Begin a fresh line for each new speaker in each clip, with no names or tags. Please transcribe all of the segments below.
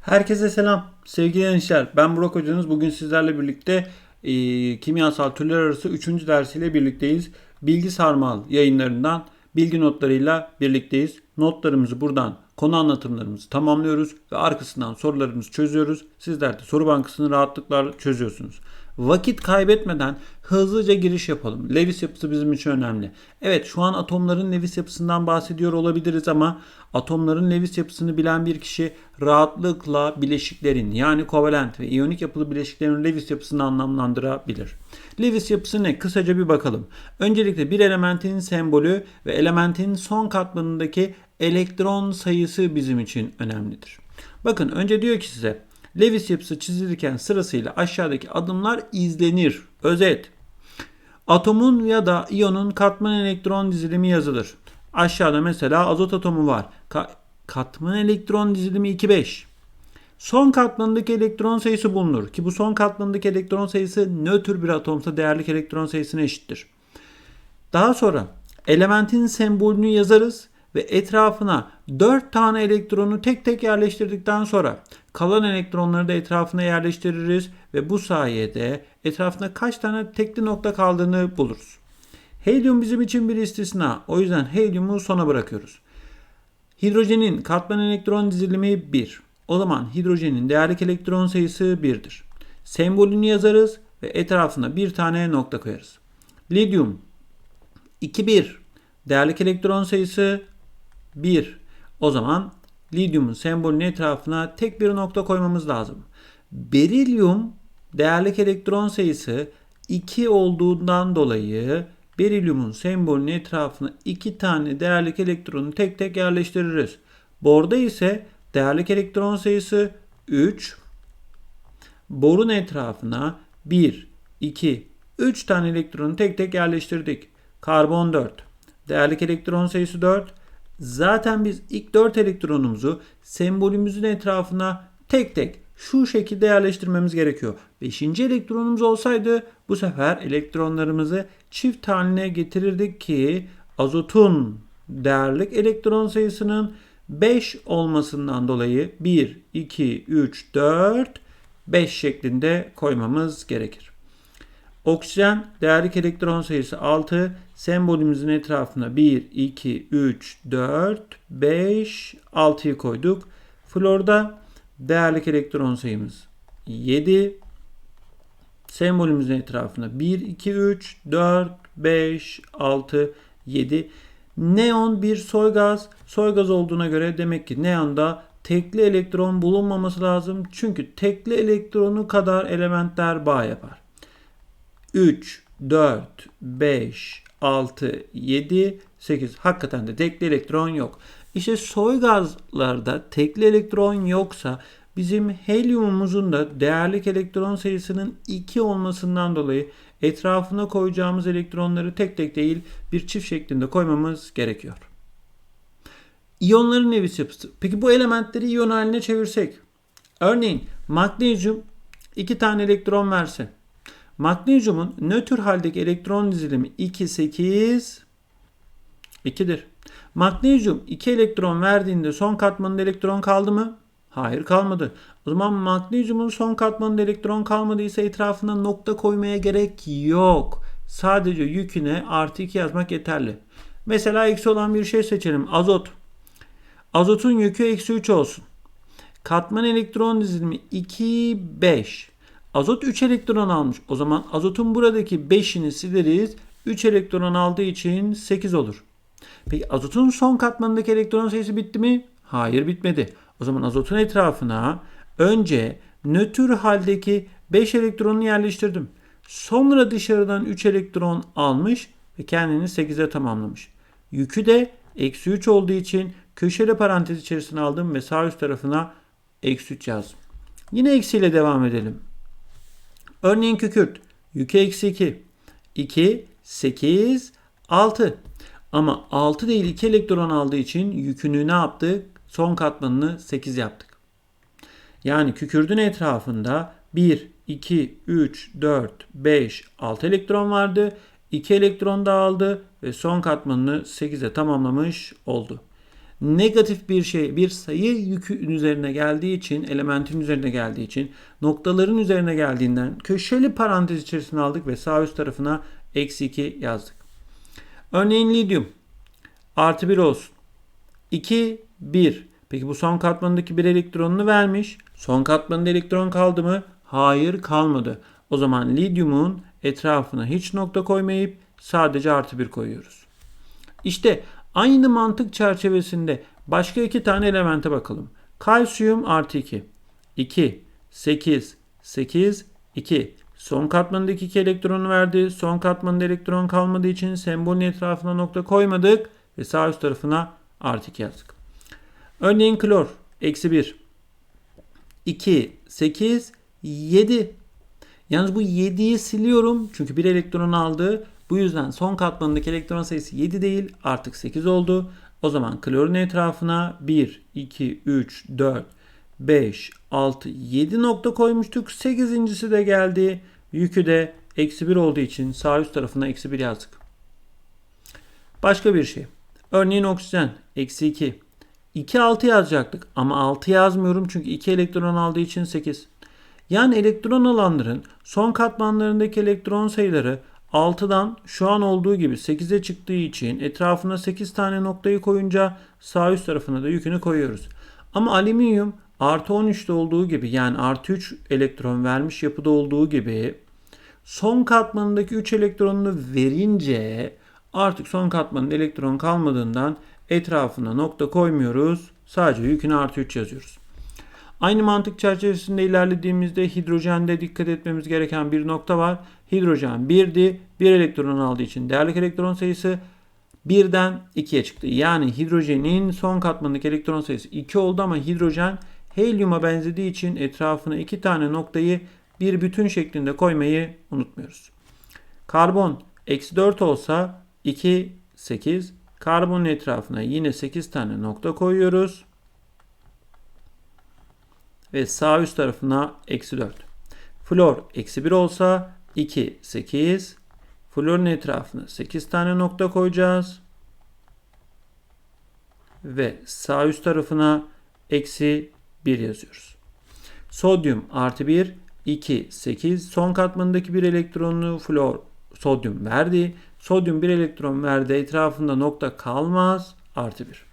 Herkese selam. Sevgili gençler, ben Burak Hocanız. Bugün sizlerle birlikte e, kimyasal türler arası 3. dersiyle birlikteyiz. Bilgi Sarmal yayınlarından bilgi notlarıyla birlikteyiz. Notlarımızı buradan konu anlatımlarımızı tamamlıyoruz ve arkasından sorularımızı çözüyoruz. Sizler de soru bankasını rahatlıkla çözüyorsunuz. Vakit kaybetmeden hızlıca giriş yapalım. Lewis yapısı bizim için önemli. Evet şu an atomların Lewis yapısından bahsediyor olabiliriz ama atomların Lewis yapısını bilen bir kişi rahatlıkla bileşiklerin yani kovalent ve iyonik yapılı bileşiklerin Lewis yapısını anlamlandırabilir. Lewis yapısı ne? Kısaca bir bakalım. Öncelikle bir elementin sembolü ve elementin son katmanındaki elektron sayısı bizim için önemlidir. Bakın önce diyor ki size Lewis yapısı çizilirken sırasıyla aşağıdaki adımlar izlenir. Özet. Atomun ya da iyonun katman elektron dizilimi yazılır. Aşağıda mesela azot atomu var. Ka- katman elektron dizilimi 2,5. Son katmanındaki elektron sayısı bulunur ki bu son katmanındaki elektron sayısı nötr bir atomsa değerlik elektron sayısına eşittir. Daha sonra elementin sembolünü yazarız ve etrafına 4 tane elektronu tek tek yerleştirdikten sonra kalan elektronları da etrafına yerleştiririz ve bu sayede etrafında kaç tane tekli nokta kaldığını buluruz. Helyum bizim için bir istisna. O yüzden helyumu sona bırakıyoruz. Hidrojenin katman elektron dizilimi 1. O zaman hidrojenin değerlik elektron sayısı 1'dir. Sembolünü yazarız ve etrafına bir tane nokta koyarız. Lityum 2 1. Değerlik elektron sayısı 1. O zaman lityumun sembolünün etrafına tek bir nokta koymamız lazım. Berilyum değerlik elektron sayısı 2 olduğundan dolayı berilyumun sembolünün etrafına 2 tane değerlik elektronu tek tek yerleştiririz. Borda ise değerlik elektron sayısı 3. Borun etrafına 1, 2, 3 tane elektronu tek tek yerleştirdik. Karbon 4. Değerlik elektron sayısı 4. Zaten biz ilk 4 elektronumuzu sembolümüzün etrafına tek tek şu şekilde yerleştirmemiz gerekiyor. 5. elektronumuz olsaydı bu sefer elektronlarımızı çift haline getirirdik ki azotun değerlik elektron sayısının 5 olmasından dolayı 1, 2, 3, 4, 5 şeklinde koymamız gerekir. Oksijen değerlik elektron sayısı 6. Sembolümüzün etrafına 1, 2, 3, 4, 5, 6'yı koyduk. Florda değerlik elektron sayımız 7. Sembolümüzün etrafına 1, 2, 3, 4, 5, 6, 7. Neon bir soy gaz. Soy gaz olduğuna göre demek ki neonda tekli elektron bulunmaması lazım. Çünkü tekli elektronu kadar elementler bağ yapar. 3, 4, 5, 6, 7, 8. Hakikaten de tekli elektron yok. İşte soy gazlarda tekli elektron yoksa bizim helyumumuzun da değerlik elektron sayısının 2 olmasından dolayı etrafına koyacağımız elektronları tek tek değil bir çift şeklinde koymamız gerekiyor. İyonların Lewis yapısı. Peki bu elementleri iyon haline çevirsek. Örneğin magnezyum 2 tane elektron verse. Magnezyumun nötr haldeki elektron dizilimi 2, 8, 2'dir. Magnezyum 2 elektron verdiğinde son katmanında elektron kaldı mı? Hayır kalmadı. O zaman magnezyumun son katmanında elektron kalmadıysa etrafına nokta koymaya gerek yok. Sadece yüküne artı 2 yazmak yeterli. Mesela eksi olan bir şey seçelim. Azot. Azotun yükü eksi 3 olsun. Katman elektron dizilimi 2, 5. Azot 3 elektron almış. O zaman azotun buradaki 5'ini sileriz. 3 elektron aldığı için 8 olur. Peki azotun son katmanındaki elektron sayısı bitti mi? Hayır bitmedi. O zaman azotun etrafına önce nötr haldeki 5 elektronunu yerleştirdim. Sonra dışarıdan 3 elektron almış ve kendini 8'e tamamlamış. Yükü de eksi 3 olduğu için köşeli parantez içerisine aldım ve sağ üst tarafına eksi 3 yazdım. Yine eksiyle devam edelim. Örneğin kükürt. Yükü eksi 2. 2, 8, 6. Ama 6 değil 2 elektron aldığı için yükünü ne yaptı? Son katmanını 8 yaptık. Yani kükürdün etrafında 1, 2, 3, 4, 5, 6 elektron vardı. 2 elektron da aldı ve son katmanını 8'e tamamlamış oldu. Negatif bir şey, bir sayı yükün üzerine geldiği için, elementin üzerine geldiği için, noktaların üzerine geldiğinden köşeli parantez içerisine aldık ve sağ üst tarafına eksi 2 yazdık. Örneğin lityum artı 1 olsun. 2, 1. Peki bu son katmanındaki bir elektronunu vermiş. Son katmanında elektron kaldı mı? Hayır kalmadı. O zaman lityumun etrafına hiç nokta koymayıp sadece artı 1 koyuyoruz. İşte aynı mantık çerçevesinde başka iki tane elemente bakalım. Kalsiyum artı 2. 2, 8, 8, 2. Son katmanındaki iki elektronu verdi. Son katmanında elektron kalmadığı için sembolün etrafına nokta koymadık ve sağ üst tarafına artı 2 yazdık. Örneğin klor eksi 1. 2, 8, 7. Yalnız bu 7'yi siliyorum çünkü bir elektron aldı. Bu yüzden son katmanındaki elektron sayısı 7 değil artık 8 oldu. O zaman klorun etrafına 1, 2, 3, 4, 5, 6, 7 nokta koymuştuk. 8.si de geldi. Yükü de eksi 1 olduğu için sağ üst tarafına eksi 1 yazdık. Başka bir şey. Örneğin oksijen eksi 2. 2 6 yazacaktık ama 6 yazmıyorum çünkü 2 elektron aldığı için 8. Yani elektron alanların son katmanlarındaki elektron sayıları 6'dan şu an olduğu gibi 8'e çıktığı için etrafına 8 tane noktayı koyunca sağ üst tarafına da yükünü koyuyoruz. Ama alüminyum artı 13'te olduğu gibi yani artı 3 elektron vermiş yapıda olduğu gibi son katmanındaki 3 elektronunu verince artık son katmanın elektron kalmadığından etrafına nokta koymuyoruz. Sadece yükünü artı 3 yazıyoruz. Aynı mantık çerçevesinde ilerlediğimizde hidrojende dikkat etmemiz gereken bir nokta var. Hidrojen 1'di. 1 elektron aldığı için değerlik elektron sayısı 1'den 2'ye çıktı. Yani hidrojenin son katmanındaki elektron sayısı 2 oldu ama hidrojen helyuma benzediği için etrafına 2 tane noktayı bir bütün şeklinde koymayı unutmuyoruz. Karbon eksi 4 olsa 2, 8. Karbonun etrafına yine 8 tane nokta koyuyoruz ve sağ üst tarafına eksi 4. Flor eksi 1 olsa 2, 8. Florun etrafına 8 tane nokta koyacağız. Ve sağ üst tarafına eksi 1 yazıyoruz. Sodyum artı 1, 2, 8. Son katmanındaki bir elektronunu flor sodyum verdi. Sodyum bir elektron verdi. Etrafında nokta kalmaz. Artı 1.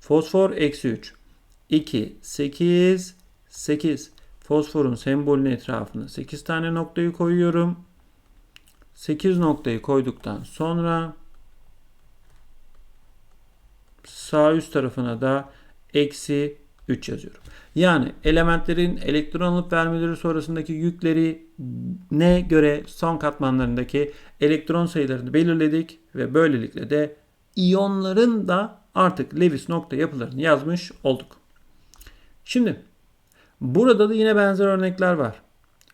Fosfor eksi 3. 2, 8, 8. Fosforun sembolünün etrafına 8 tane noktayı koyuyorum. 8 noktayı koyduktan sonra sağ üst tarafına da eksi 3 yazıyorum. Yani elementlerin elektron alıp vermeleri sonrasındaki yükleri ne göre son katmanlarındaki elektron sayılarını belirledik ve böylelikle de iyonların da artık Lewis nokta yapılarını yazmış olduk. Şimdi Burada da yine benzer örnekler var.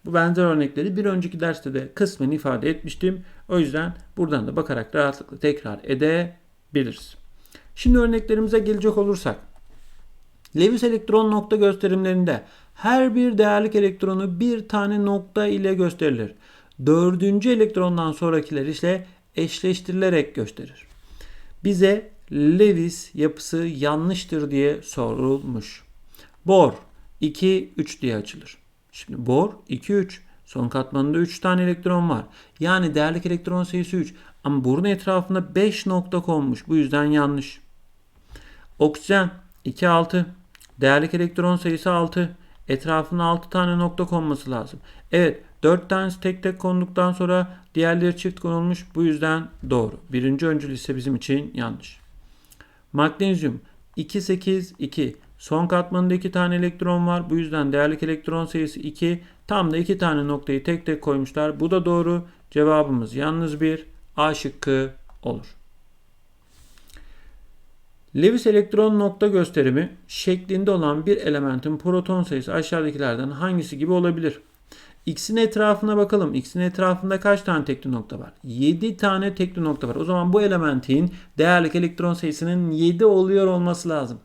Bu benzer örnekleri bir önceki derste de kısmen ifade etmiştim. O yüzden buradan da bakarak rahatlıkla tekrar edebiliriz. Şimdi örneklerimize gelecek olursak. Lewis elektron nokta gösterimlerinde her bir değerlik elektronu bir tane nokta ile gösterilir. Dördüncü elektrondan sonrakiler ise eşleştirilerek gösterir. Bize Lewis yapısı yanlıştır diye sorulmuş. Bor 2, 3 diye açılır. Şimdi bor 2, 3. Son katmanında 3 tane elektron var. Yani değerlik elektron sayısı 3. Ama borun etrafında 5 nokta konmuş. Bu yüzden yanlış. Oksijen 2, 6. Değerlik elektron sayısı 6. Etrafına 6 tane nokta konması lazım. Evet 4 tanesi tek tek konduktan sonra diğerleri çift konulmuş. Bu yüzden doğru. Birinci öncül ise bizim için yanlış. Magnezyum 2, 8, 2. Son katmanında 2 tane elektron var. Bu yüzden değerlik elektron sayısı 2. Tam da 2 tane noktayı tek tek koymuşlar. Bu da doğru. Cevabımız yalnız bir A şıkkı olur. Lewis elektron nokta gösterimi şeklinde olan bir elementin proton sayısı aşağıdakilerden hangisi gibi olabilir? X'in etrafına bakalım. X'in etrafında kaç tane tekli nokta var? 7 tane tekli nokta var. O zaman bu elementin değerlik elektron sayısının 7 oluyor olması lazım.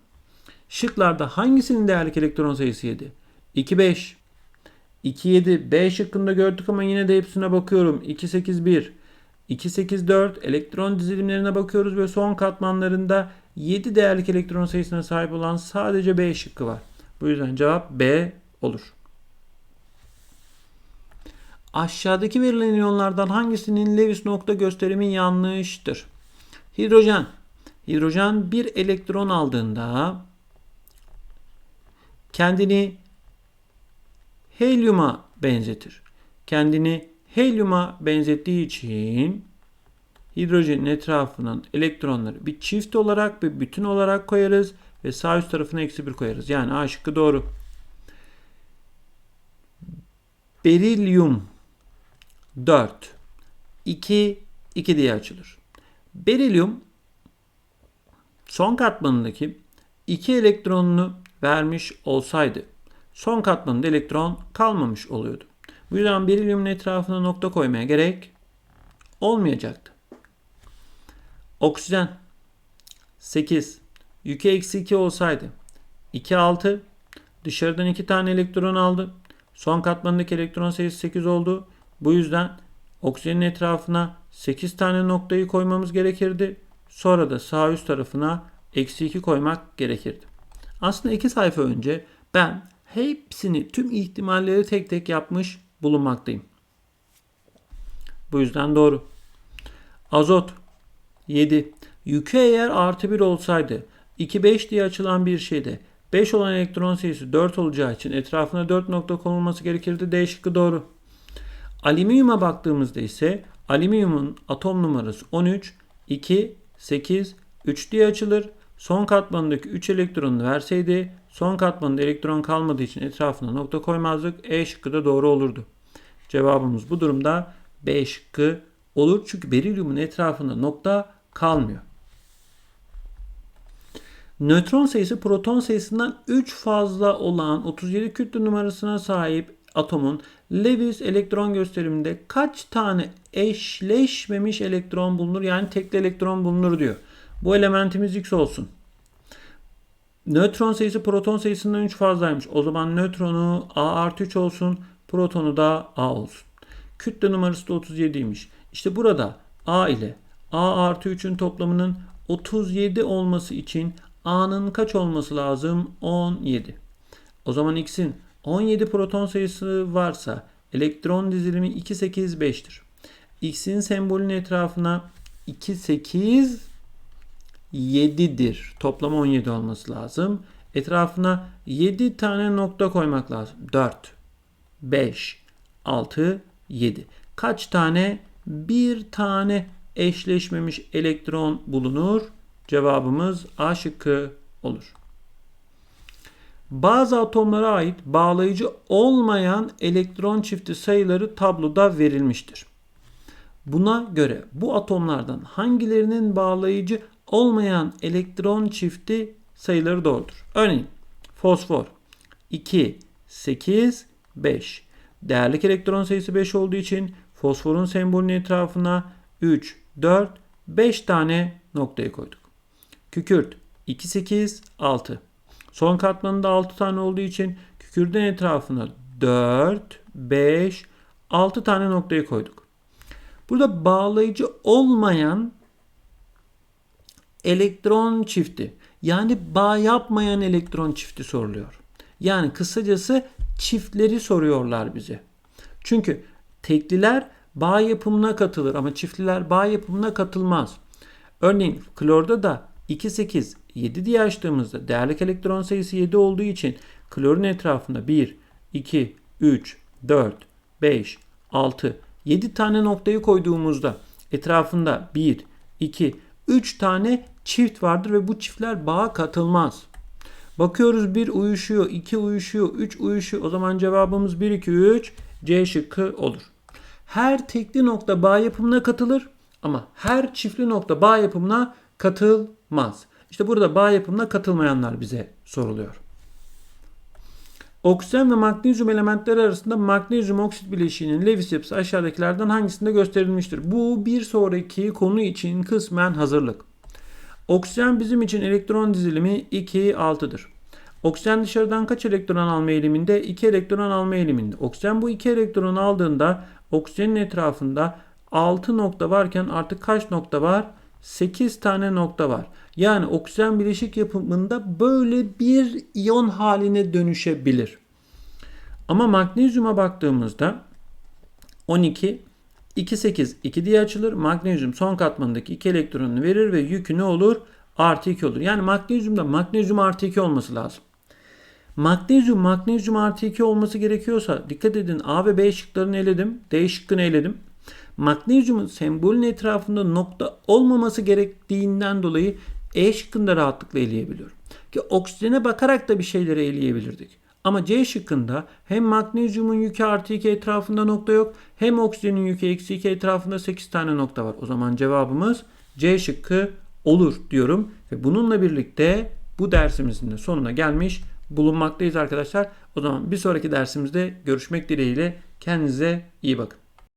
Şıklarda hangisinin değerlik elektron sayısı 7? 2 5. 2 7 B şıkkında gördük ama yine de hepsine bakıyorum. 2 8 1. 2 8 4 elektron dizilimlerine bakıyoruz ve son katmanlarında 7 değerlik elektron sayısına sahip olan sadece B şıkkı var. Bu yüzden cevap B olur. Aşağıdaki verilen iyonlardan hangisinin Lewis nokta gösterimi yanlıştır? Hidrojen. Hidrojen bir elektron aldığında kendini helyuma benzetir. Kendini helyuma benzettiği için hidrojenin etrafından elektronları bir çift olarak bir bütün olarak koyarız ve sağ üst tarafına eksi bir koyarız. Yani A şıkkı doğru. Berilyum 4 2 2 diye açılır. Berilyum son katmanındaki 2 elektronunu vermiş olsaydı son katmanında elektron kalmamış oluyordu. Bu yüzden berilyumun etrafına nokta koymaya gerek olmayacaktı. Oksijen 8 yükü eksi 2 olsaydı 2 6 dışarıdan 2 tane elektron aldı. Son katmanındaki elektron sayısı 8 oldu. Bu yüzden oksijenin etrafına 8 tane noktayı koymamız gerekirdi. Sonra da sağ üst tarafına eksi 2 koymak gerekirdi. Aslında 2 sayfa önce ben hepsini tüm ihtimalleri tek tek yapmış bulunmaktayım. Bu yüzden doğru. Azot 7. Yükü eğer artı 1 olsaydı 2 5 diye açılan bir şeyde 5 olan elektron sayısı 4 olacağı için etrafına 4 nokta konulması gerekirdi. D şıkkı doğru. Alüminyuma baktığımızda ise alüminyumun atom numarası 13, 2, 8, 3 diye açılır. Son katmanındaki 3 elektronunu verseydi son katmanında elektron kalmadığı için etrafına nokta koymazdık. E şıkkı da doğru olurdu. Cevabımız bu durumda B şıkkı olur. Çünkü berilyumun etrafında nokta kalmıyor. Nötron sayısı proton sayısından 3 fazla olan 37 kütle numarasına sahip atomun Lewis elektron gösteriminde kaç tane eşleşmemiş elektron bulunur? Yani tekli elektron bulunur diyor. Bu elementimiz X olsun. Nötron sayısı proton sayısından 3 fazlaymış. O zaman nötronu A artı 3 olsun. Protonu da A olsun. Kütle numarası da 37'ymiş. İşte burada A ile A artı 3'ün toplamının 37 olması için A'nın kaç olması lazım? 17. O zaman X'in 17 proton sayısı varsa elektron dizilimi 2, 8, 5'tir. X'in sembolünün etrafına 2, 8, 7'dir. Toplam 17 olması lazım. Etrafına 7 tane nokta koymak lazım. 4, 5, 6, 7. Kaç tane? Bir tane eşleşmemiş elektron bulunur. Cevabımız A şıkkı olur. Bazı atomlara ait bağlayıcı olmayan elektron çifti sayıları tabloda verilmiştir. Buna göre bu atomlardan hangilerinin bağlayıcı olmayan elektron çifti sayıları doğrudur. Örneğin fosfor 2, 8, 5. Değerlik elektron sayısı 5 olduğu için fosforun sembolünün etrafına 3, 4, 5 tane noktayı koyduk. Kükürt 2, 8, 6. Son katmanında 6 tane olduğu için kükürdün etrafına 4, 5, 6 tane noktayı koyduk. Burada bağlayıcı olmayan elektron çifti yani bağ yapmayan elektron çifti soruluyor. Yani kısacası çiftleri soruyorlar bize. Çünkü tekliler bağ yapımına katılır ama çiftliler bağ yapımına katılmaz. Örneğin klorda da 2, 8, 7 diye açtığımızda değerlik elektron sayısı 7 olduğu için klorun etrafında 1, 2, 3, 4, 5, 6, 7 tane noktayı koyduğumuzda etrafında 1, 2, 3 tane çift vardır ve bu çiftler bağa katılmaz. Bakıyoruz 1 uyuşuyor, 2 uyuşuyor, 3 uyuşuyor. O zaman cevabımız 1, 2, 3 C şıkkı olur. Her tekli nokta bağ yapımına katılır ama her çiftli nokta bağ yapımına katılmaz. İşte burada bağ yapımına katılmayanlar bize soruluyor. Oksijen ve magnezyum elementleri arasında magnezyum oksit bileşiğinin Lewis yapısı aşağıdakilerden hangisinde gösterilmiştir? Bu bir sonraki konu için kısmen hazırlık. Oksijen bizim için elektron dizilimi 2, 6'dır. Oksijen dışarıdan kaç elektron alma eğiliminde? 2 elektron alma eğiliminde. Oksijen bu 2 elektron aldığında oksijenin etrafında 6 nokta varken artık kaç nokta var? 8 tane nokta var. Yani oksijen bileşik yapımında böyle bir iyon haline dönüşebilir. Ama magnezyuma baktığımızda 12 2 8 2 diye açılır. Magnezyum son katmanındaki 2 elektronunu verir ve yükü ne olur? Artı 2 olur. Yani magnezyumda magnezyum artı 2 olması lazım. Magnezyum magnezyum artı 2 olması gerekiyorsa dikkat edin A ve B şıklarını eledim. D şıkkını eledim. Magnezyumun sembolün etrafında nokta olmaması gerektiğinden dolayı E şıkkını da rahatlıkla eleyebiliyorum. Ki oksijene bakarak da bir şeyleri eleyebilirdik. Ama C şıkkında hem magnezyumun yükü artı 2 etrafında nokta yok hem oksijenin yükü eksi 2 etrafında 8 tane nokta var. O zaman cevabımız C şıkkı olur diyorum. Ve bununla birlikte bu dersimizin de sonuna gelmiş bulunmaktayız arkadaşlar. O zaman bir sonraki dersimizde görüşmek dileğiyle kendinize iyi bakın.